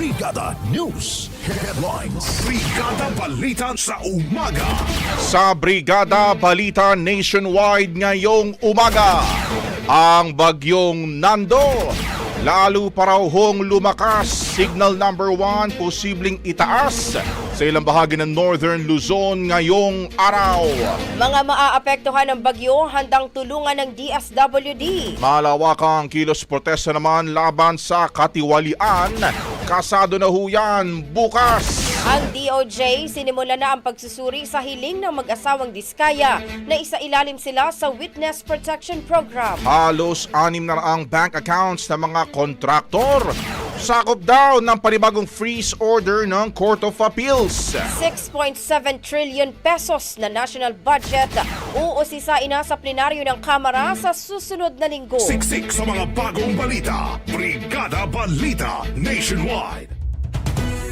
Brigada News Headlines. Brigada Balita sa umaga. Sa Brigada Balita Nationwide ngayong umaga, ang bagyong Nando. Lalo pa raw hong lumakas, signal number 1 posibleng itaas sa ilang bahagi ng Northern Luzon ngayong araw. Mga maaapektuhan ng bagyo handang tulungan ng DSWD. Malawakang kilos protesta naman laban sa katiwalian. Kasado na ho yan bukas. Ang DOJ sinimula na ang pagsusuri sa hiling ng mag-asawang Diskaya na isailalim sila sa Witness Protection Program. Halos anim na ang bank accounts ng mga kontraktor. Sakop daw ng panibagong freeze order ng Court of Appeals. 6.7 trillion pesos na national budget uusisain na sa plenaryo ng Kamara sa susunod na linggo. Siksik sa mga bagong balita. Brigada Balita Nationwide.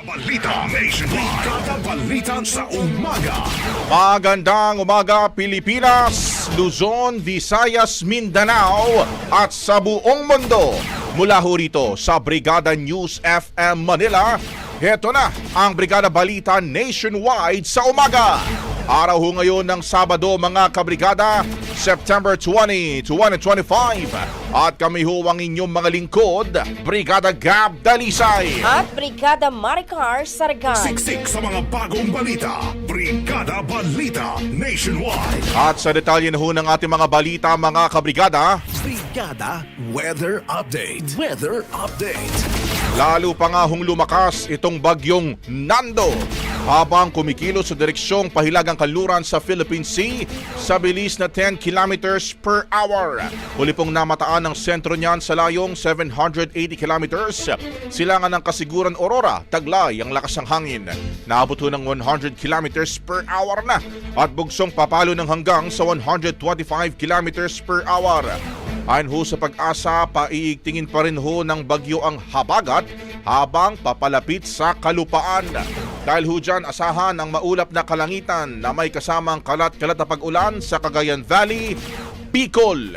Balita Nationwide. Balita sa umaga. Magandang umaga Pilipinas, Luzon, Visayas, Mindanao at sa buong mundo. Mula ho rito sa Brigada News FM Manila, heto na ang Brigada Balita Nationwide sa umaga. Araw ho ngayon ng Sabado mga kabrigada, September 20, 2025. At kami ho ang inyong mga lingkod, Brigada Gab Dalisay. At Brigada Maricar Sargan. Siksik sa mga bagong balita. Brigada Balita Nationwide. At sa detalye na ho ng ating mga balita mga kabrigada, Brigada Weather Update. Weather Update. Lalo pa nga hong lumakas itong bagyong Nando habang kumikilos sa direksyong pahilagang kaluran sa Philippine Sea sa bilis na 10 kilometers per hour. Huli pong namataan ng sentro niyan sa layong 780 kilometers. Silangan ng Kasiguran Aurora, taglay ang lakas ng hangin. Naabot ng 100 kilometers per hour na at bugsong papalo ng hanggang sa 125 kilometers per hour. Ayon ho sa pag-asa, paiigtingin pa rin ho ng bagyo ang habagat habang papalapit sa kalupaan. Dahil ho dyan, asahan ang maulap na kalangitan na may kasamang kalat-kalat na pag-ulan sa Cagayan Valley, Bicol,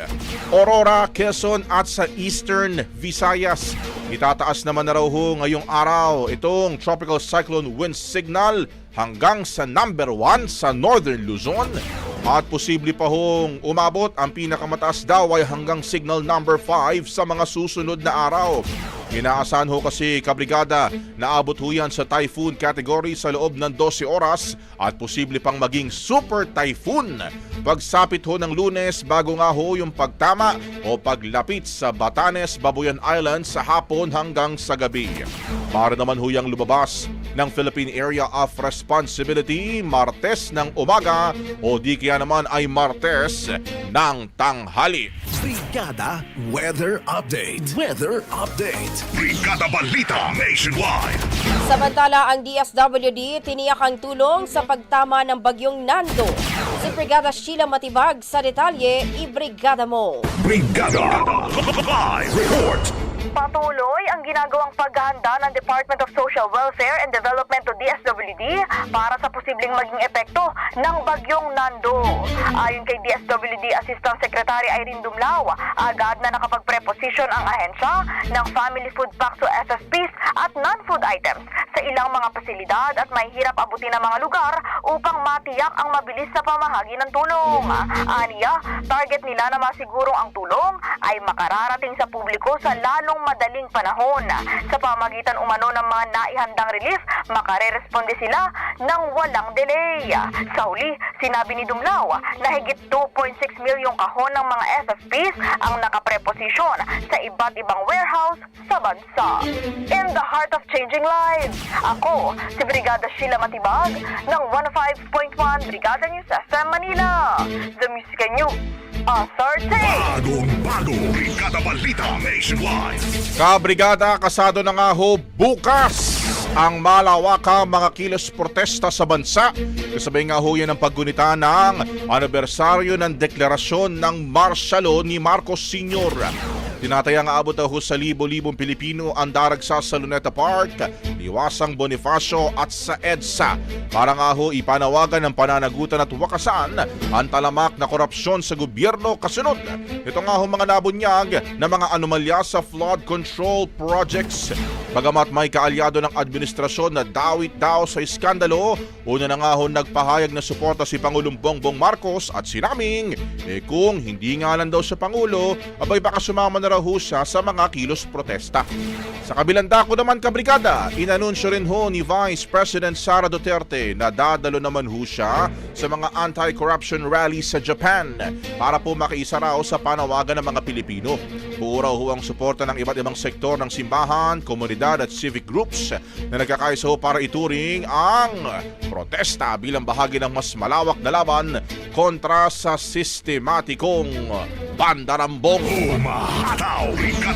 Aurora, Quezon at sa Eastern Visayas. Itataas naman na raw ho ngayong araw itong Tropical Cyclone Wind Signal hanggang sa number 1 sa Northern Luzon at posible pa hong umabot ang pinakamataas daw ay hanggang signal number 5 sa mga susunod na araw. Inaasahan ho kasi kabrigada na abot ho yan sa typhoon category sa loob ng 12 oras at posible pang maging super typhoon. Pagsapit ho ng lunes bago nga ho yung pagtama o paglapit sa Batanes, Babuyan Island sa hapon hanggang sa gabi. Para naman ho yung lumabas ng Philippine Area of Responsibility Martes ng umaga o di kaya naman ay Martes ng tanghali. Brigada Weather Update. Weather Update. Brigada Balita Nationwide. Samantala, ang DSWD tiniyak ang tulong sa pagtama ng bagyong Nando. Si Brigada Sheila Matibag sa detalye, ibrigada mo. Brigada Live Report. Patuloy ang ginagawang paghahanda ng Department of Social Welfare and Development o DSWD para sa posibleng maging epekto ng bagyong Nando. Ayon kay DSWD Assistant Secretary Irene Dumlao, agad na nakapag-preposition ang ahensya ng Family Food Packs o FFPs at non-food items sa ilang mga pasilidad at may hirap abutin ng mga lugar upang matiyak ang mabilis na pamahagi ng tulong. Aniya, target nila na masigurong ang tulong ay makararating sa publiko sa lalong madaling panahon. Sa pamagitan umano ng mga naihandang relief, makareresponde sila ng walang delay. Sa huli, sinabi ni Dumlao na higit 2.6 milyong kahon ng mga FFPs ang nakapreposisyon sa iba't ibang warehouse sa bansa. In the heart of changing lives, ako si Brigada Sheila Matibag ng 105.1 Brigada News FM Manila. The Music News Authority. Bagong bago. Brigada Balita Nationwide. Kabrigada, kasado na nga ho bukas ang malawakang mga kilos protesta sa bansa. Kasabay nga ho yan ang paggunita ng anibersaryo ng deklarasyon ng martial law ni Marcos Sr. Tinatayang aabot ho sa libo-libong Pilipino ang daragsa sa Luneta Park, Liwasang Bonifacio at sa EDSA para nga ho ipanawagan ng pananagutan at wakasan ang talamak na korupsyon sa gobyerno kasunod. Ito nga ho mga nabunyag na mga anomalya sa flood control projects. Bagamat may kaalyado ng administrasyon na dawit daw sa iskandalo, una na nga ho nagpahayag na suporta si Pangulong Bongbong Marcos at sinaming, eh kung hindi nga lang daw sa Pangulo, abay baka sumama na raw ho siya sa mga kilos protesta. Sa kabilang dako naman kabrigada, inanunsyo rin ho ni Vice President Sara Duterte na dadalo naman ho siya sa mga anti-corruption rally sa Japan para po makiisa sa panawagan ng mga Pilipino. Buo raw ho ang suporta ng iba't ibang sektor ng simbahan, komunidad at civic groups na nagkakaisa ho para ituring ang protesta bilang bahagi ng mas malawak na laban kontra sa sistematikong bandarambong. Umahataw.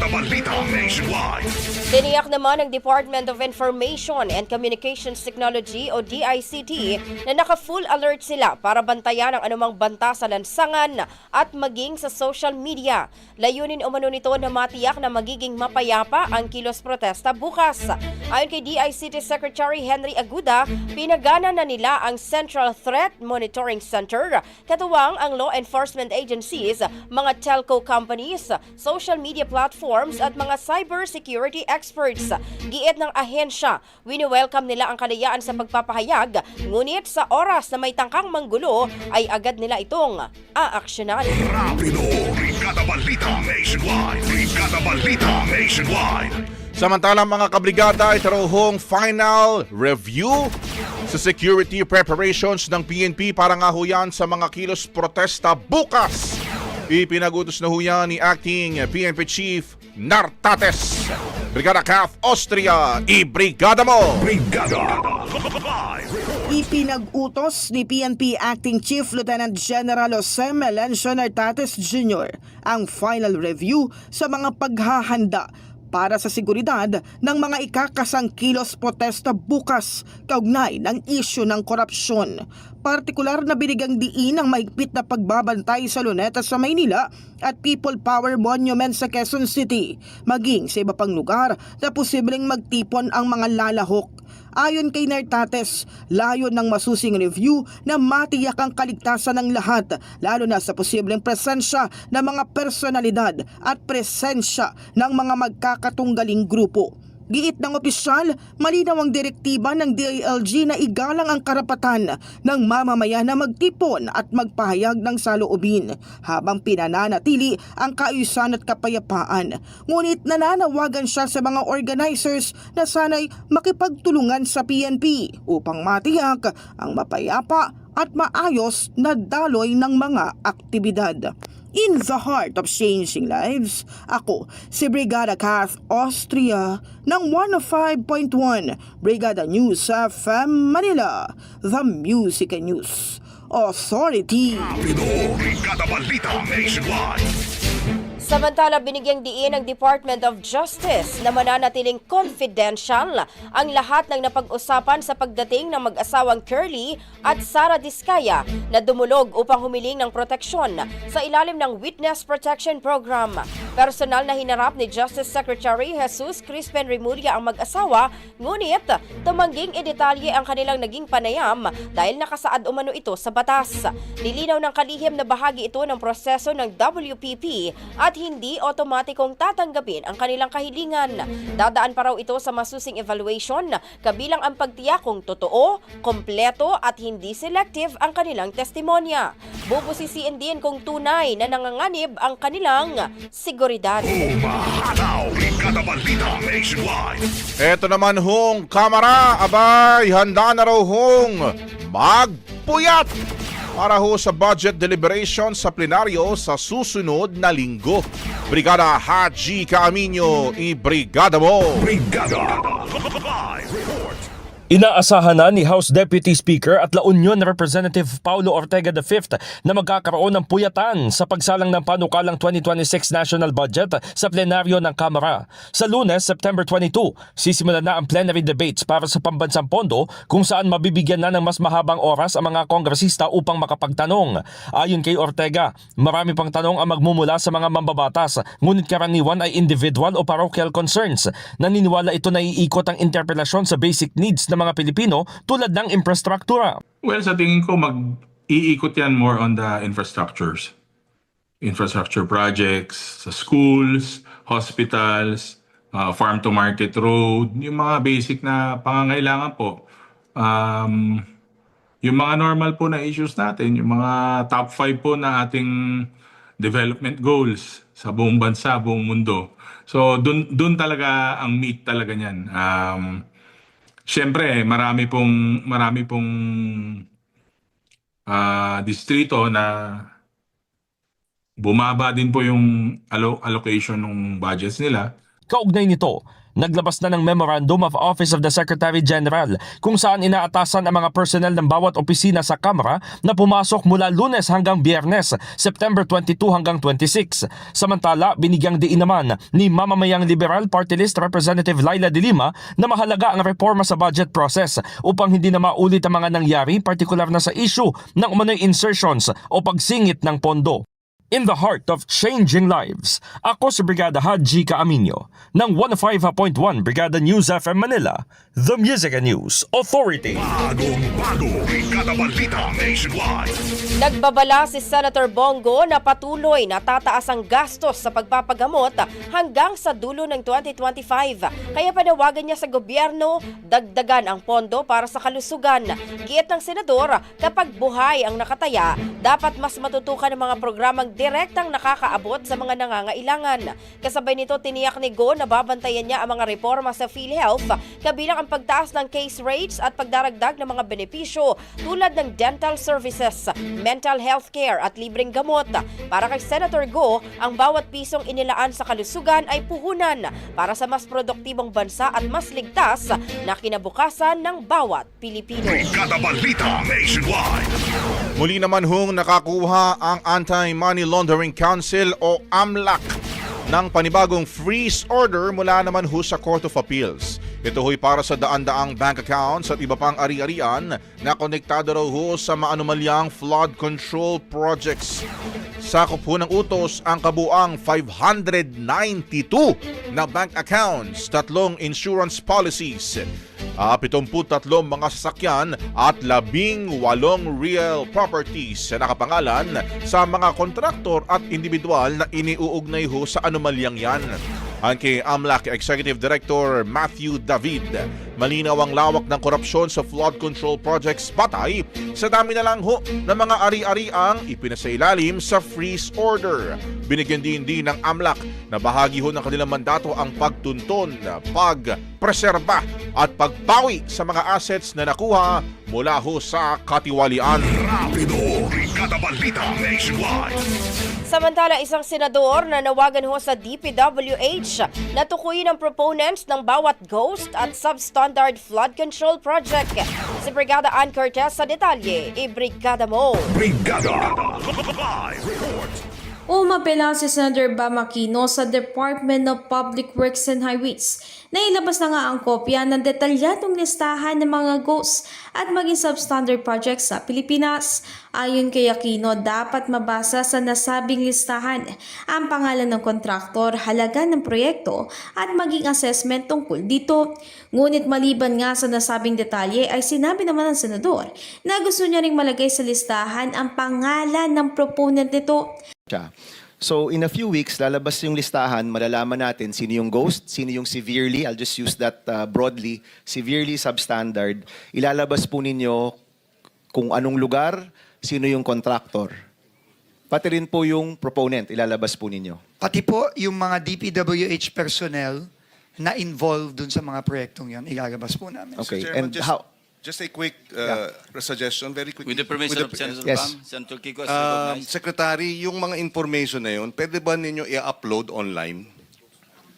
Balita Nationwide. Tiniyak naman ng Department of Information and Communications Technology o DICT na naka-full alert sila para bantayan ang anumang banta sa lansangan at maging sa social media. Layunin umano nito na matiyak na magiging mapayapa ang kilos protesta bukas. Ayon kay DICT Secretary Henry Aguda, pinagana na nila ang Central Threat Monitoring Center, katuwang ang law enforcement agencies, mga telco companies, social media platforms at mga cybersecurity experts. Giit ng ahensya, wini-welcome nila ang kalayaan sa pagpapahayag, ngunit sa oras na may tangkang manggulo ay agad nila itong aaksyonan. Rapido. Brigada Balita Nationwide. Brigada Balita Nationwide. Samantalang mga kabrigada, ito raw hong final review sa security preparations ng PNP para nga ho yan sa mga kilos protesta bukas. Ipinagutos na ho yan ni Acting PNP Chief Nartates. Brigada CAF Austria, i-brigada mo! Brigada Live. Ipinag-utos ni PNP Acting Chief Lieutenant General Jose Melencio Nartates Jr. ang final review sa mga paghahanda para sa seguridad ng mga ikakasang kilos protesta bukas kaugnay ng isyu ng korupsyon. Partikular na binigang diin ang mahigpit na pagbabantay sa Luneta sa Maynila at People Power Monument sa Quezon City, maging sa iba pang lugar na posibleng magtipon ang mga lalahok. Ayon kay Nartates, layo ng masusing review na matiyak ang kaligtasan ng lahat, lalo na sa posibleng presensya ng mga personalidad at presensya ng mga magkakatunggaling grupo. Giit ng opisyal, malinaw ang direktiba ng DILG na igalang ang karapatan ng mamamayan na magtipon at magpahayag ng saloobin habang pinananatili ang kaayusan at kapayapaan. Ngunit nananawagan siya sa mga organizers na sanay makipagtulungan sa PNP upang matiyak ang mapayapa at maayos na daloy ng mga aktibidad. In the heart of changing lives, ako si Brigada Kath Austria ng 105.1 Brigada News FM Manila, The Music and News Authority. Brigada Balita Nationwide. Samantala, binigyang diin ng Department of Justice na mananatiling confidential ang lahat ng napag-usapan sa pagdating ng mag-asawang Curly at Sara Diskaya na dumulog upang humiling ng proteksyon sa ilalim ng Witness Protection Program. Personal na hinarap ni Justice Secretary Jesus Crispin Remulla ang mag-asawa, ngunit tumangging idetalye ang kanilang naging panayam dahil nakasaad umano ito sa batas. Nilinaw ng kalihim na bahagi ito ng proseso ng WPP at hindi otomatikong tatanggapin ang kanilang kahilingan. Dadaan pa raw ito sa masusing evaluation kabilang ang pagtiyak kung totoo, kompleto at hindi selective ang kanilang testimonya. Bubusisiin din kung tunay na nanganganib ang kanilang seguridad. Eto naman hong kamera, abay, handa na raw hong magpuyat para ho sa budget deliberation sa plenaryo sa susunod na linggo. Brigada Haji Kaaminyo, i-brigada mo! Brigada Live. Inaasahan na ni House Deputy Speaker at La Union Representative Paulo Ortega V na magkakaroon ng puyatan sa pagsalang ng panukalang 2026 national budget sa plenaryo ng Kamara. Sa lunes, September 22, sisimulan na ang plenary debates para sa pambansang pondo kung saan mabibigyan na ng mas mahabang oras ang mga kongresista upang makapagtanong. Ayon kay Ortega, marami pang tanong ang magmumula sa mga mambabatas ngunit karaniwan ay individual o parochial concerns. Naniniwala ito na iikot ang interpelasyon sa basic needs mga Pilipino tulad ng infrastruktura. Well, sa tingin ko, mag-iikot yan more on the infrastructures. Infrastructure projects sa schools, hospitals, uh, farm-to-market road, yung mga basic na pangangailangan po. Um, yung mga normal po na issues natin, yung mga top 5 po na ating development goals sa buong bansa, buong mundo. So, dun, dun talaga ang meat talaga niyan. Um, Siyempre, marami pong marami pong ah, distrito na bumaba din po yung allo- allocation ng budgets nila. Kaugnay nito, naglabas na ng Memorandum of Office of the Secretary General kung saan inaatasan ang mga personnel ng bawat opisina sa Kamara na pumasok mula lunes hanggang biyernes, September 22 hanggang 26. Samantala, binigyang diin naman ni Mamamayang Liberal Party List Representative Laila de Lima na mahalaga ang reforma sa budget process upang hindi na maulit ang mga nangyari, partikular na sa issue ng umano'y insertions o pagsingit ng pondo. In the heart of changing lives, ako si Brigada Haji Kaaminyo ng 105.1 Brigada News FM Manila, The Music and News Authority. Bagong bago, Brigada Balita Nationwide. Nagbabala si Senator Bongo na patuloy na tataas ang gastos sa pagpapagamot hanggang sa dulo ng 2025. Kaya panawagan niya sa gobyerno, dagdagan ang pondo para sa kalusugan. Giit ng senador, kapag buhay ang nakataya, dapat mas matutukan ang mga programang direktang nakakaabot sa mga nangangailangan. Kasabay nito, tiniyak ni Go na babantayan niya ang mga reforma sa PhilHealth, kabilang ang pagtaas ng case rates at pagdaragdag ng mga benepisyo tulad ng dental services, mental health care at libreng gamot. Para kay Senator Go, ang bawat pisong inilaan sa kalusugan ay puhunan para sa mas produktibong bansa at mas ligtas na kinabukasan ng bawat Pilipino. Brigada Balita Nationwide. Muli naman hong nakakuha ang Anti-Money Laundering Council o AMLAC ng panibagong freeze order mula naman ho sa Court of Appeals. Ito ho'y para sa daan-daang bank accounts at iba pang ari-arian na konektado raw ho sa maanumalyang flood control projects. Sakop ho ng utos ang kabuang 592 na bank accounts, tatlong insurance policies, uh, 73 mga sasakyan at 18 real properties na nakapangalan sa mga kontraktor at individual na iniuugnay ho sa anomalyang yan. Ang kay AMLAC Executive Director Matthew David, malinaw ang lawak ng korupsyon sa flood control projects batay sa dami na lang ho ng mga ari-ariang ipinasailalim sa freeze order. Binigyan din din ng AMLAC na bahagi ho ng kanilang mandato ang pagtunton, pagpreserba at pagpawi sa mga assets na nakuha mula ho sa katiwalian. Rapido, Brigada Balita Nationwide. Samantala, isang senador na nawagan ho sa DPWH na tukuyin ang proponents ng bawat ghost at substandard flood control project. Si Brigada Ann Cortez sa detalye, i-brigada mo! Brigada Live Report. Umapela si Senator Bam sa Department of Public Works and Highways na ilabas na nga ang kopya ng detalyadong listahan ng mga ghosts at maging substandard projects sa Pilipinas. Ayon kay Aquino, dapat mabasa sa nasabing listahan ang pangalan ng kontraktor, halaga ng proyekto at maging assessment tungkol dito. Ngunit maliban nga sa nasabing detalye ay sinabi naman ng senador na gusto niya ring malagay sa listahan ang pangalan ng proponent nito siya. So in a few weeks, lalabas yung listahan, malalaman natin sino yung ghost, sino yung severely, I'll just use that uh, broadly, severely substandard. Ilalabas po ninyo kung anong lugar, sino yung contractor. Pati rin po yung proponent, ilalabas po ninyo. Pati po yung mga DPWH personnel na involved dun sa mga proyektong yon, ilalabas po namin. Okay, Chairman, and just, how, just a quick uh, suggestion, very quickly. With the permission With of Senator yes. Bam, Senator Kiko is Um, recognized. Secretary, yung mga information na yun, pwede ba ninyo i-upload online?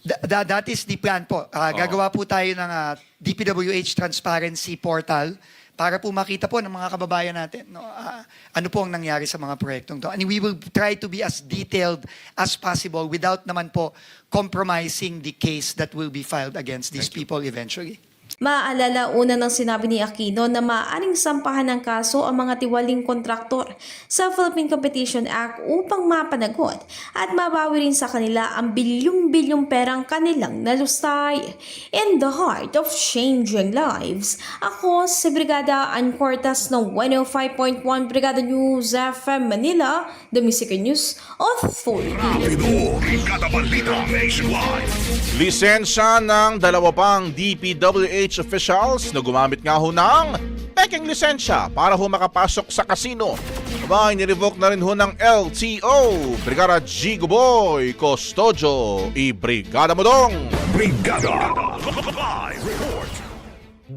Th- th- that is the plan po. Ah, Gagawa po tayo ng ah, DPWH Transparency Portal para po makita po ng mga kababayan natin no, ah, ano po ang nangyari sa mga proyektong to. And we will try to be as detailed as possible without naman po compromising the case that will be filed against these people eventually. Maaalala una ng sinabi ni Aquino na maaaring sampahan ng kaso ang mga tiwaling kontraktor sa Philippine Competition Act upang mapanagot at mabawi rin sa kanila ang bilyong-bilyong perang kanilang nalustay. In the heart of changing lives, ako si Brigada Ancortas ng 105.1 Brigada News FM Manila, the Music News Authority. Rapido, Brigada Balita Nationwide. Lisensya ng dalawa pang DPWH officials na gumamit nga ho ng peking lisensya para ho makapasok sa kasino. Aba, nirevoke na rin ho ng LTO. Brigada G. Guboy, Custodio, i-brigada mo dong! Brigada Live Report.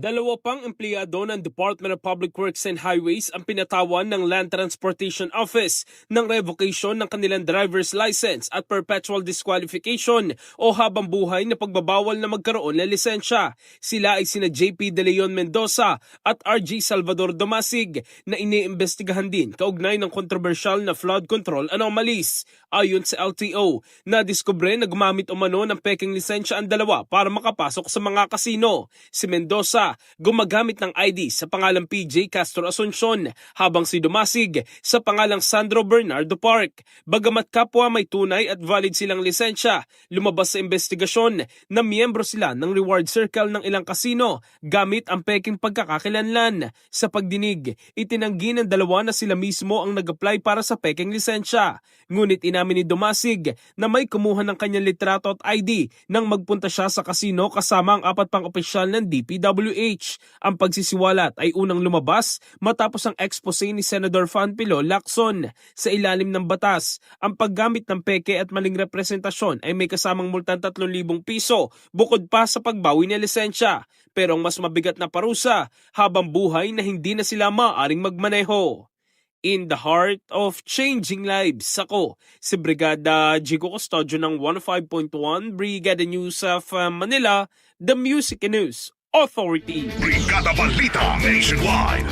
Dalawa pang empleyado ng Department of Public Works and Highways ang pinatawan ng Land Transportation Office ng revocation ng kanilang driver's license at perpetual disqualification o habang buhay na pagbabawal na magkaroon ng lisensya. Sila ay sina JP De Leon Mendoza at RG Salvador Domasig na iniimbestigahan din kaugnay ng kontrobersyal na flood control anomalies. Ayon sa LTO, nadiskubre na gumamit umano ng peking lisensya ang dalawa para makapasok sa mga kasino. Si Mendoza gumagamit ng ID sa pangalang PJ Castro Asuncion habang si Dumasig sa pangalang Sandro Bernardo Park. Bagamat kapwa may tunay at valid silang lisensya, lumabas sa investigasyon na miyembro sila ng reward circle ng ilang kasino gamit ang peking pagkakakilanlan. Sa pagdinig, itinanggi ng dalawa na sila mismo ang nag-apply para sa peking lisensya. Ngunit inamin ni Dumasig na may kumuha ng kanyang litrato at ID nang magpunta siya sa kasino kasama ang apat pang opisyal ng DPWH. Ang pagsisiwalat ay unang lumabas matapos ang expose ni Senador Fanpilo Lacson. Sa ilalim ng batas, ang paggamit ng peke at maling representasyon ay may kasamang multang 3,000 piso bukod pa sa pagbawi ng lisensya. Pero ang mas mabigat na parusa, habang buhay na hindi na sila maaring magmaneho. In the heart of changing lives, ako si Brigada Jigo Custodio ng 105.1 Brigada News of uh, Manila, the Music and News Authority. Brigada Balita Nationwide.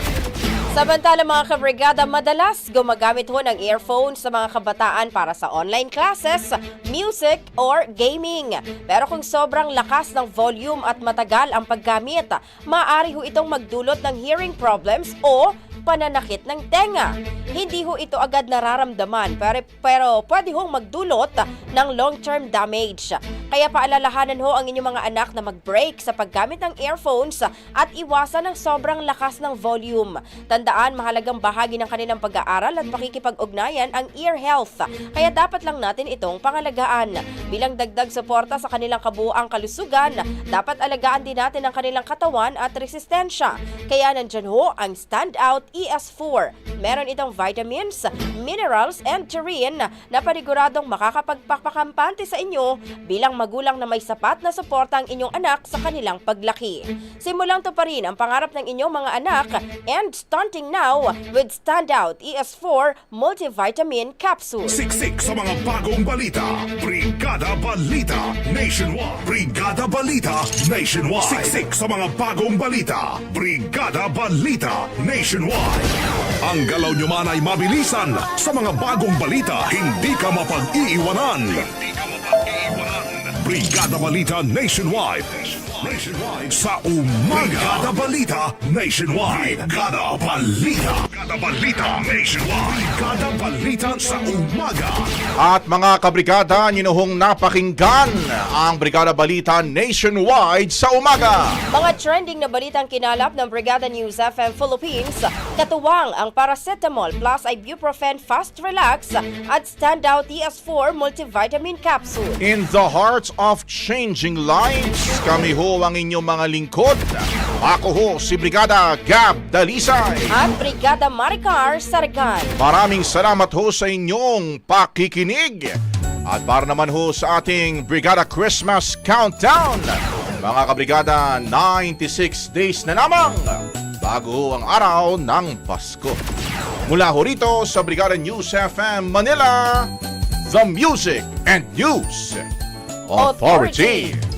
Samantala mga kabrigada, madalas gumagamit ho ng earphone sa mga kabataan para sa online classes, music, or gaming. Pero kung sobrang lakas ng volume at matagal ang paggamit, maaari ho itong magdulot ng hearing problems o pananakit ng tenga. Hindi ho ito agad nararamdaman pero, pero pwede hong magdulot ng long-term damage. Kaya paalalahanan ho ang inyong mga anak na mag-break sa paggamit ng earphones at iwasan ng sobrang lakas ng volume. Tandaan, mahalagang bahagi ng kanilang pag-aaral at pakikipag-ugnayan ang ear health. Kaya dapat lang natin itong pangalagaan. Bilang dagdag suporta sa kanilang kabuuang kalusugan, dapat alagaan din natin ang kanilang katawan at resistensya. Kaya nandyan ho ang Standout ES4. Meron itong vitamins, minerals, and taurine na paniguradong makakapagpapakampante sa inyo bilang magulang na may sapat na suporta ang inyong anak sa kanilang paglaki. Simulang to pa rin ang pangarap ng inyong mga anak and starting now with Standout ES4 Multivitamin Capsule. Siksik sa mga bagong balita. Brigada Balita Nationwide. Brigada Balita Nationwide. Siksik sa mga bagong balita. Brigada Balita Nationwide. Ang galaw nyo man ay mabilisan. Sa mga bagong balita, hindi ka mapag-iiwanan. Hindi ka mapag-iiwanan. Brigada Balita Nationwide. Nationwide sa umaga. Brigada Balita Nationwide. Brigada Balita. Brigada Balita Nationwide. Brigada Balita sa umaga. At mga kabrigada, ninuhong napakinggan ang Brigada Balita Nationwide sa umaga. Mga trending na balitang kinalap ng Brigada News FM Philippines, katuwang ang paracetamol plus ibuprofen fast relax at standout ES4 multivitamin capsule. In the heart of changing lives, kami ho ang inyong mga lingkod. Ako ho si Brigada Gab Dalisay. At Brigada Maricar Sargan. Maraming salamat ho sa inyong pakikinig. At para naman ho sa ating Brigada Christmas Countdown. Mga kabrigada, 96 days na lamang bago ang araw ng Pasko. Mula ho rito sa Brigada News FM Manila, The Music and News Authority.